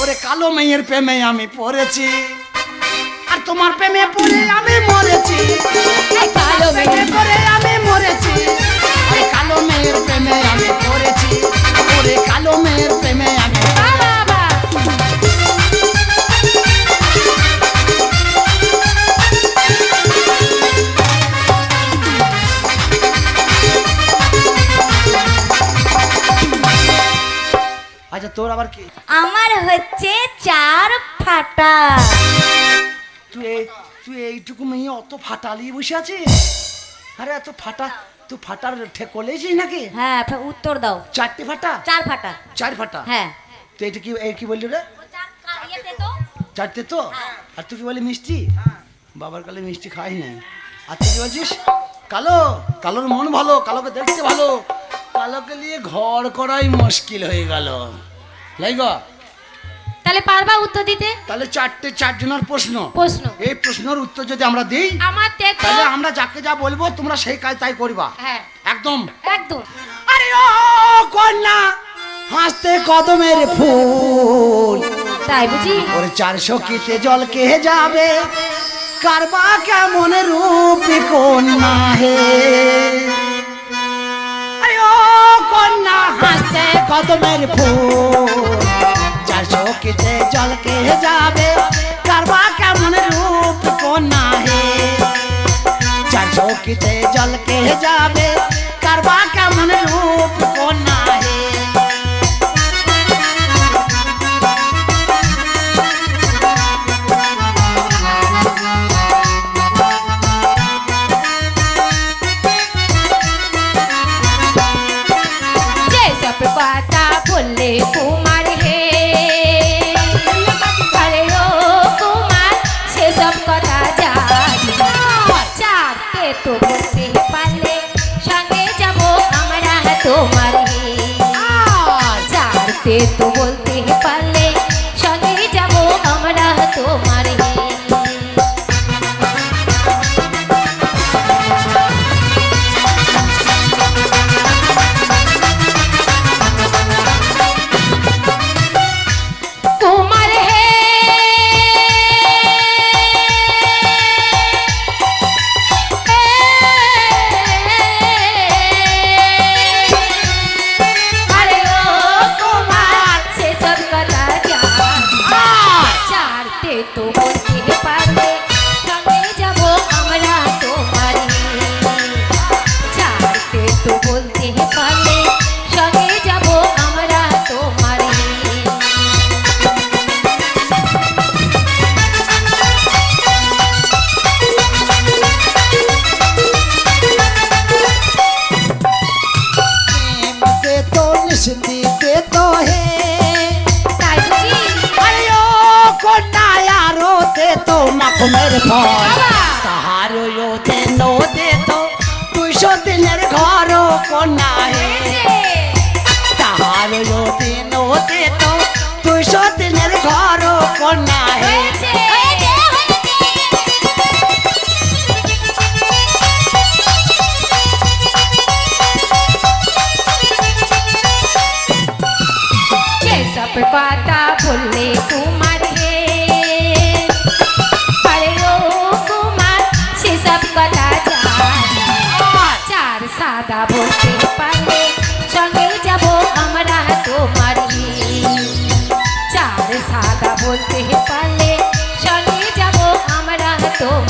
ওরে কালো মেয়ের প্রেমে আমি পড়েছি। আর তোমার প্রেমে পড়ে আমি মরেছি। কালো মেয়ের পরে আমি মরেছি। কালো মেয়ের প্রেমে আমি পড়েছি। ওরে কালো মেয়ের তোর আবার কি? আমার হচ্ছে চার ফাটা। তুই তুই এইটুকু মেয়ে অত ফাটালিয়ে বসে আছিস? আরে এত ফাটা তুই ফাটার কলেছিস নাকি? হ্যাঁ উত্তর দাও। চারটে ফাটা? চার ফাটা। চার ফাটা? হ্যাঁ। তো এটা কি এই কি বললি রে? চারটে তো? আর তুই কি বলি মিষ্টি? বাবার কালে মিষ্টি খাই নাই। আর তুই কি বলছিস? কালো কালোর মন ভালো কালোকে দেখতে ভালো। কালোকে নিয়ে ঘর করাই মুশকিল হয়ে গেল। লাইগ তাহলে পারবা উত্তর দিতে? তাহলে চারটে চারজনের প্রশ্ন। প্রশ্ন। এই প্রশ্নের উত্তর যদি আমরা দিই আমার তাহলে আমরা যাকে যা বলব তোমরা সেই কাজ তাই করবা। হ্যাঁ। একদম। একদম। আরে ও কন্যা হাসতে কদমের ফুল। তাই বুঝি? ওর চারশো কিতে জল কে যাবে? কারবা কেমন রূপ কন্যা হে? কদমের ফুল চারশো কিতে জল কে যাবে কারবা কেমন রূপ কন্যা হে চারশো কিতে জল কে যাবে কারবা কেমন রূপ কথা বললে কুমার হে। আরে ও কুমার সেসব কথা জানি চারটে তো বলতে পারলে সঙ্গে যাব আমরা তোমার হে চারটে তো বলতে দুইশো দিনের ঘর কন্যা হে তাহারো ও তে নো দে তো দুইশো দিনের ঘর কন্যা হে সব চার বলতে পারলে সঙ্গে যাব আমরা তোমার চার সাদা বলতে পারলে সঙ্গে যাব আমরা তোমার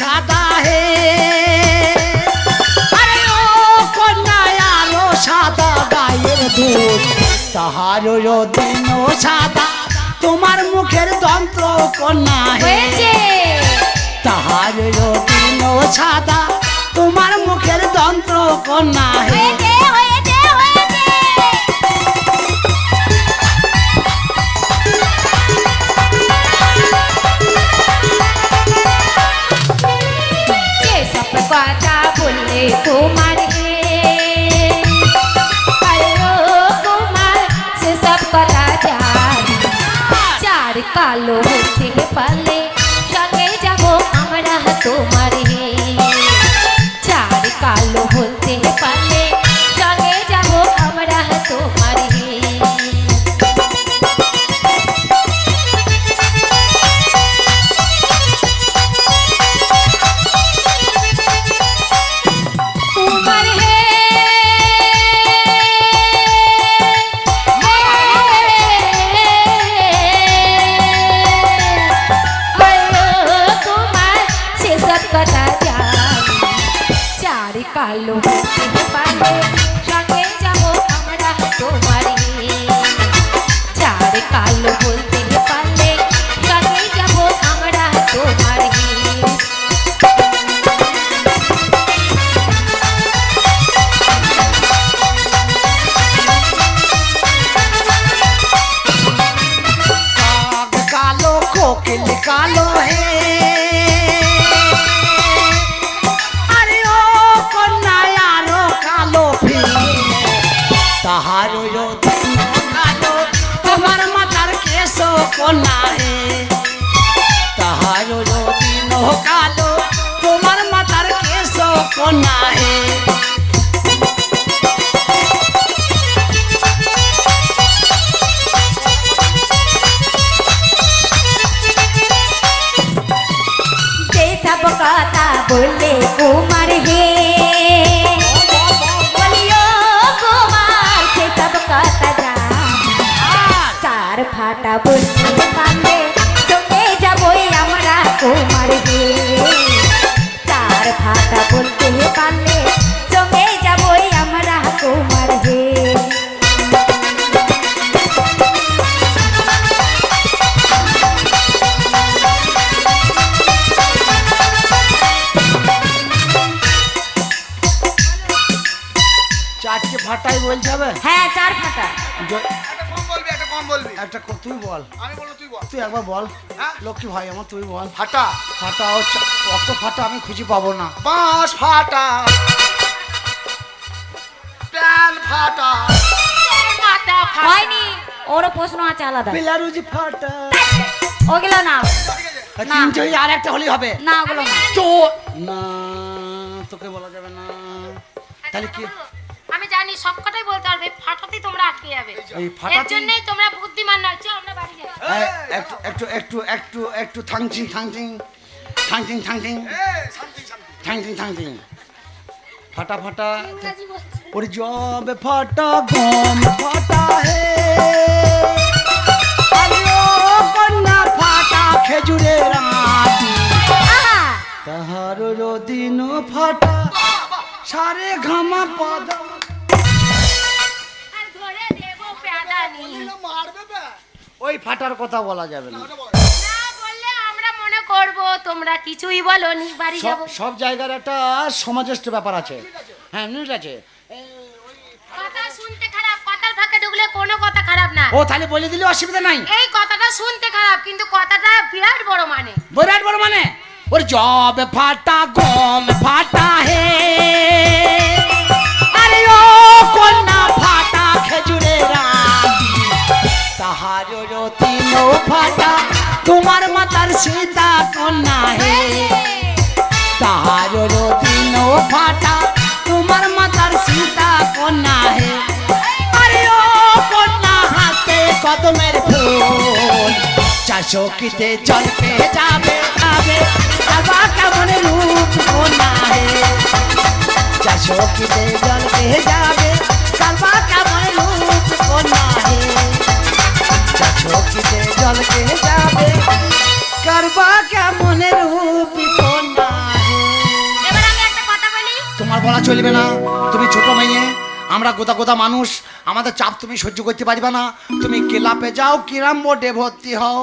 সাদা হে। আরে ও কন্যা আলো সাদা গায়ের দুধ তাহার দিন সাদা তোমার মুখের যন্ত্র কন্যা হয়েছে। তাহার দিন সাদা তোমার মুখের যন্ত্র কন্যা হয়েছে। জানি চার কালো হতে তাহারও দিন কালো তোমার মাথার কেশ কন্যা হে তাহারও দিন কালো তোমার মাথার কেশ কন্যা হে যে সব কথা বললে চার ফাটা বলতে পারলে চলে যাবই আমরা কুমার হে চার ফাটা বলতে পারলে চলে যাবই আমরা কুমার হে চারটে ফাটাই বলতে হবে হ্যাঁ চার ফাটা জ- একটা কম বলবি? একটা তুই বল। আমি বলব তুই বল। তুই একবার বল। হ্যাঁ? লক্ষ্মী ভাই আমার তুই বল। ফাটা। ফাটা অত ফাটা আমি খুঁজে পাবো না। বাঁশ ফাটা। প্যান ফাটা। হয়নি। ওরও প্রশ্ন আছে আলাদা। বেলারুজি ফাটা। ওগুলো না। না। আর একটা হলেই হবে। না ওগুলো তো না তোকে বলা যাবে না। তাহলে কি আমি জানি সবকটাই বলতে পারবে ফাটাতেই তোমরা আটকে যাবে। এই এর ফাটাতে জন্যই তোমরা বুদ্ধিমান নয় চল আমরা বাড়ি যাই। একটু একটু একটু একটু একটু থাংচিং থাংচিং থাংচিং থাংচিং থাংচিং থাংচিং ফাটা ফাটা ওর জব ফাটা গম ফাটা হে। ও কন্যা ফাটা খেজুরের আটি। তাহার দিন ফাটা সারে ঘামা পদ। ওই ফাটার কথা বলা যাবে না। ওটা বল না বললে আমরা মনে করব তোমরা কিছুই বলনি বাড়ি যাব। সব জায়গার একটা সমাজেষ্ট ব্যাপার আছে। হ্যাঁ মিনিট আছে। কথা শুনতে খারাপ কথার ফাঁকে ঢুকলে কোনো কথা খারাপ না। ও তাহলে বলে দিলে অসুবিধা নাই। এই কথাটা শুনতে খারাপ কিন্তু কথাটা বিরাট বড় মানে। বিরাট বড় মানে? ওর জব ফাটা গম ফাটা হে। তাহার তিন ফাটা তোমার মাতার সীতা কন্যা হে তাহার তিন ফাটা তোমার মাতার সীতা কন্যা হে আরে ও কন্যা হাতে কদমের ফুল চাষকিতে পেয়ে যাবে যাবে আবা কেমন রূপ কন্যা হে চাষকিতে পেয়ে যাবে কালবা কেমন রূপ কন্যা হে। চাষকিতে জল পেয়ে যাবে কারবা কেমন রূপ কন্যা হে এবার আমি একটা কথা বলি। তোমার বলা চলবে না। তুমি ছোট মেয়ে আমরা গোদা গোদা মানুষ আমাদের চাপ তুমি সহ্য করতে পারবে না। তুমি ক্লাবে যাও কিরাম বোর্ডে ভর্তি হও।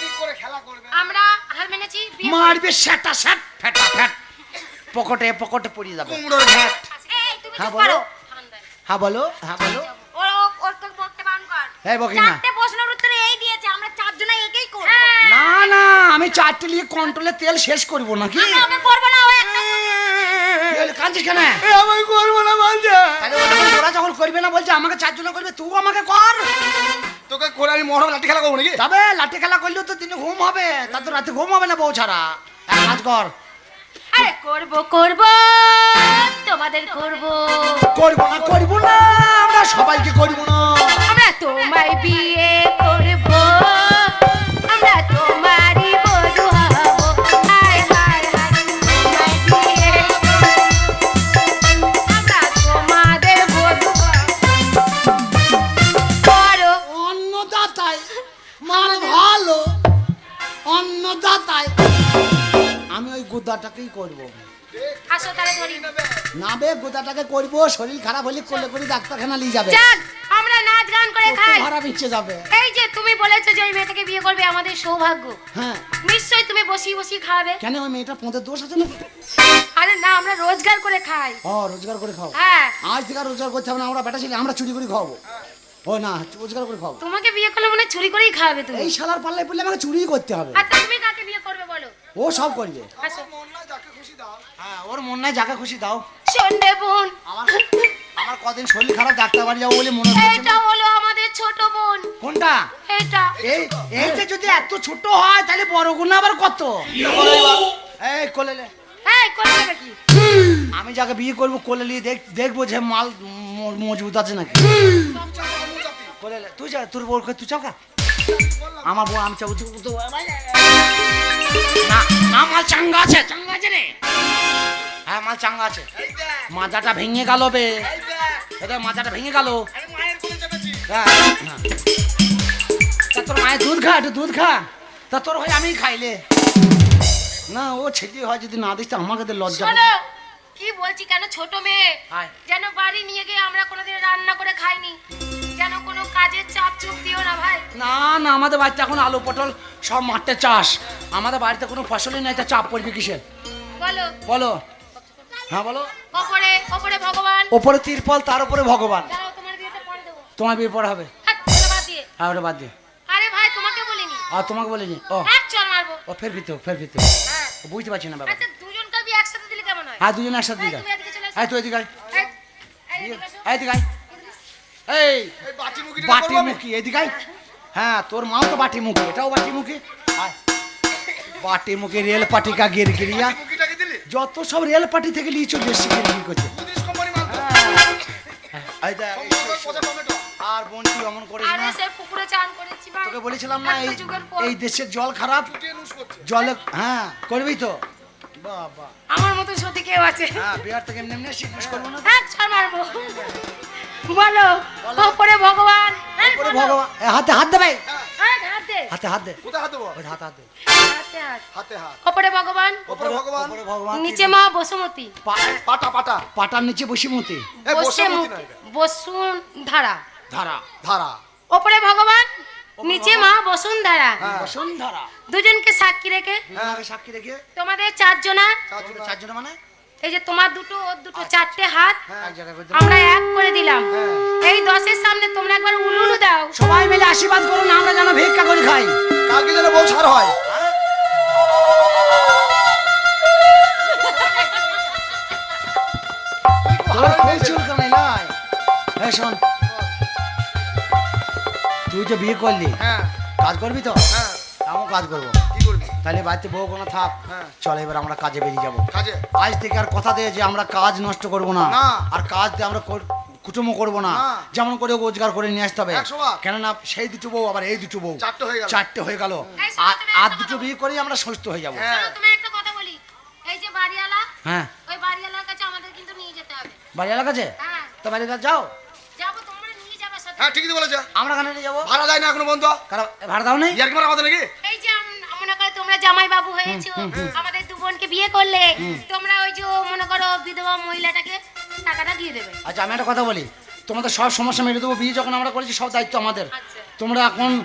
ঠিক করে খেলা করবে আমরা হার মেনেছি মারবে সেটা সেট ফেটা ফেট। পকেটে পকেটে পড়ে যাবে। কুমড়োর ঘ্যাট। হ্যাঁ, বলো। হ্যাঁ বলো। হ্যাঁ বলো ওর ও- ওর তো বকতে বারণ কর এই বকি না চারটে প্রশ্নের উত্তরে এই দিয়েছে আমরা চারজনে একেই করব। না না আমি চারটে নিয়ে কন্ট্রোলে তেল শেষ করব নাকি? আমরা ওকে করব না ও একটা কি হলো, কাঁদছিস কেন? আমি করব না বলছে। ওরা যখন করবে না বলছে আমাকে চারজনে করবে তুই আমাকে কর। তোকে করে আমি লাঠি খেলা করব নাকি? তবে লাঠি খেলা করলেও তো দিনে ঘুম হবে তা তো রাতে ঘুম হবে না বউ ছাড়া। কাজ কর। আরে করব করব তোমাদের করব। করব না করব না আমরা সবাইকে করব না। তোমায় বিয়ে করব। আমরা তোমারই বধূ হব। হায় হায় হায় তোমায় বিয়ে আমরা তোমাদের বধূ করো। অন্নদাতায় মান ভালো। অন্নদাতায় আমি ওই গুদাটাকেই করব। আসো তাহলে ধরি। না বে গুদাটাকে করব শরীর খারাপ হলে করলে করে ডাক্তারখানা নিয়ে যাবে। আমরা নাচ গান করে খাই। ভাড়া বিচ্ছে যাবে। এই যে তুমি বলেছ যে ওই মেয়েটাকে বিয়ে করবে আমাদের সৌভাগ্য। হ্যাঁ। নিশ্চয়ই তুমি বসি বসি খাবে। কেন ওই মেয়েটা পঁদের দোষ আছে না আরে না আমরা রোজগার করে খাই। ও রোজগার করে খাও। হ্যাঁ। আজ থেকে রোজগার করতে হবে না আমরা বেটা ছেলে আমরা চুরি করে খাওয়াবো। ও না রোজগার করে তোমাকে বিয়ে করলে মনে চুরি করেই খাওয়াবে তুমি। এই শালার পাল্লায় পড়লে আমাকে চুরি করতে হবে। আচ্ছা তুমি কাকে বিয়ে করবে বলো? ও সব করবে। মন না যাকে খুশি দাও। হ্যাঁ ওর মন নাই যাকে খুশি দাও। সন্ধ্যে বোন। আমার আমার কদিন শরীর খারাপ ডাক্তার বাড়ি যাব বলে মনে হচ্ছে এটা হলো আমাদের ছোট বোন। কোনটা? এটা। এই এইটা যদি এত ছোট হয় তাহলে বড় গুণ আবার কত? এই কোলে লে। এই কি? আমি যাকে বিয়ে করব কোলে নিয়ে দেখ দেখব যে মাল মজবুত আছে নাকি। কোলে লে। তুই যা তোর কই, তুই চাকা আমার বউ আমি চাবো তুই তো না না মাল চাঙ্গা আছে চাঙ্গা আছে রে। হ্যাঁ মাল চাঙ্গা আছে। মাজাটা ভেঙে গেল বে। এটা মাজাটা ভেঙে গেল। আরে মায়ের কোলে চেপেছি হ্যাঁ, হ্যাঁ। তা তোর মায়ের দুধ খা একটু দুধ খা। তা তোর হয় আমি খাইলে না ও ছেলে হয় যদি না দিস তো আমাকে তো লজ্জা কি বলছি কেন? ছোট মেয়ে। যেন বাড়ি নিয়ে গিয়ে আমরা কোনোদিন রান্না করে খাইনি। যেন কোনো কাজের চাপ চুপ দিও না ভাই। না না আমাদের বাড়িতে এখন আলু পটল সব মাঠে চাষ। আমাদের বাড়িতে কোনো ফসলই নাই তা চাপ পড়বে কিসের? বলো। বলো। হ্যাঁ বলো। ওপরে ওপরে ভগবান। ওপরে তিরপল তার উপরে ভগবান। তোমার বিয়ে পড়া হবে? বাদ দিয়ে। হ্যাঁ ওটা বাদ দিয়ে। আরে ভাই তোমাকে বলিনি। আর তোমাকে বলিনি? ও। এক চল মারবো। ও ফের ভিতরে ফের ভিতরে হ্যাঁ। বুঝতে পারছি না ব্যাপার আচ্ছা দুজনকার বিয়ে একসাথে দিলে কেমন হয়? হ্যাঁ দুজনে একসাথে এসো। এই তুই এদিকে আয়। এদিকে আয়। এই এই বাটি মুখি এদিকে হ্যাঁ তোর মাও তো বাটি মুখী এটাও বাটি মুখী আয়। বাটি মুখী রেল পাটি কা গির গিরিয়া মুখিটাকে যত সব রেল পাটি থেকে নিয়ে চলে এসছে গির গির করছে টমেটো। আর বঞ্চি অমন ভাই। তোকে বলেছিলাম না এই। এই দেশের জল খারাপ। জলে হ্যাঁ করবি তো? বাবা। আমার মতো সত্যি কেউ আছে। হ্যাঁ বিহার থেকে এমনি এমনি শিখবিস করব না এক চল মারবো। বলো ওপরে ভগবান। ওরে বলো। ভগবান। হাতে হাত দে ভাই। এই, হাত দে। হাতে হাত দে। কোথায় হাত দেবো? হাতে হাত দে। হাতে হাত। হাতে হাত। ওপরে ভগবান। ওপরে ভগবান। ওপরে ভগবান নিচে মা বসুমতী। পা- পাটা পাটা। পাটার নিচে বসিমতি। এই বসে বসে মুখ বসুন ধারা ধারা। ধারা। ওপরে ভগবান নিচে মা বসুন্ধরা। হ্যাঁ। বসুন্ধরা। দুজনকে সাক্ষী রেখে। হ্যাঁ সাক্ষী রেখে। তোমাদের চারজনা চারজন চারজন মানে? এই যে তোমার দুটো ওর দুটো চারটে হাত এক জায়গায় করে দিলাম। আমরা এক করে দিলাম। এই দশের সামনে তোমরা একবার উলুলু দাও। সবাই মিলে আশীর্বাদ করুন আমরা যেন ভিক্ষা করে খাই। কালকে যেন বউ ছাড় হয়। তুই যে বিয়ে করলি হ্যাঁ। কাজ করবি তো? হ্যাঁ। আমিও কাজ করবি। তাহলে বাড়িতে বউ কোনো থাক। হ্যাঁ। চল এবার আমরা কাজে বেরিয়ে যাব। কাজে? আজ থেকে আর কথা দে যে আমরা কাজ নষ্ট করব না। আর কাজ দিয়ে আমরা কুটুমও করব না। যেমন করে রোজগার করে নিয়ে আসতে হবে। কেননা সেই দুটো বউ আবার এই দুটো বউ। চারটে হয়ে গেল। আর আর দুটো বিয়ে করেই আমরা সুস্থ হয়ে যাব। হ্যাঁ। হ্যাঁ। ওই বাড়িওয়ালার কাছে আমাদের কিন্তু নিয়ে যেতে হবে। বাড়ি এলাকা হ্যাঁ। তো বাড়ির কাছে যাও। যাব তোমরা নিয়ে যাবে হ্যাঁ ঠিকই আমরা কেন যাব? ভাড়া যায় না এখনও বন্ধ। ভাড়া দাও নেই? ইয়ার কি মারা আমাদের নাকি এই যে আম- মনে করো তোমরা জামাই বাবু হয়েছো আমাদের দু বোনকে বিয়ে করলে তোমরা ওই যে মনে করো বিধবা মহিলাটাকে টাকাটা দিয়ে দেবে। আচ্ছা আমি একটা কথা বলি। তোমাদের সব সমস্যা মেরে দেবো। বিয়ে যখন আমরা করেছি সব দায়িত্ব আমাদের। আচ্ছা। তোমরা এখন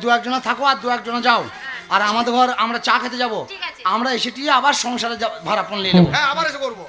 দু একজনা থাকো আর দু একজনা যাও। আর আমাদের ঘর আমরা চা খেতে যাব। আমরা এসে আবার সংসারে যা- ভাড়া পণ নিয়ে নেব। হ্যাঁ আবার এসে করব।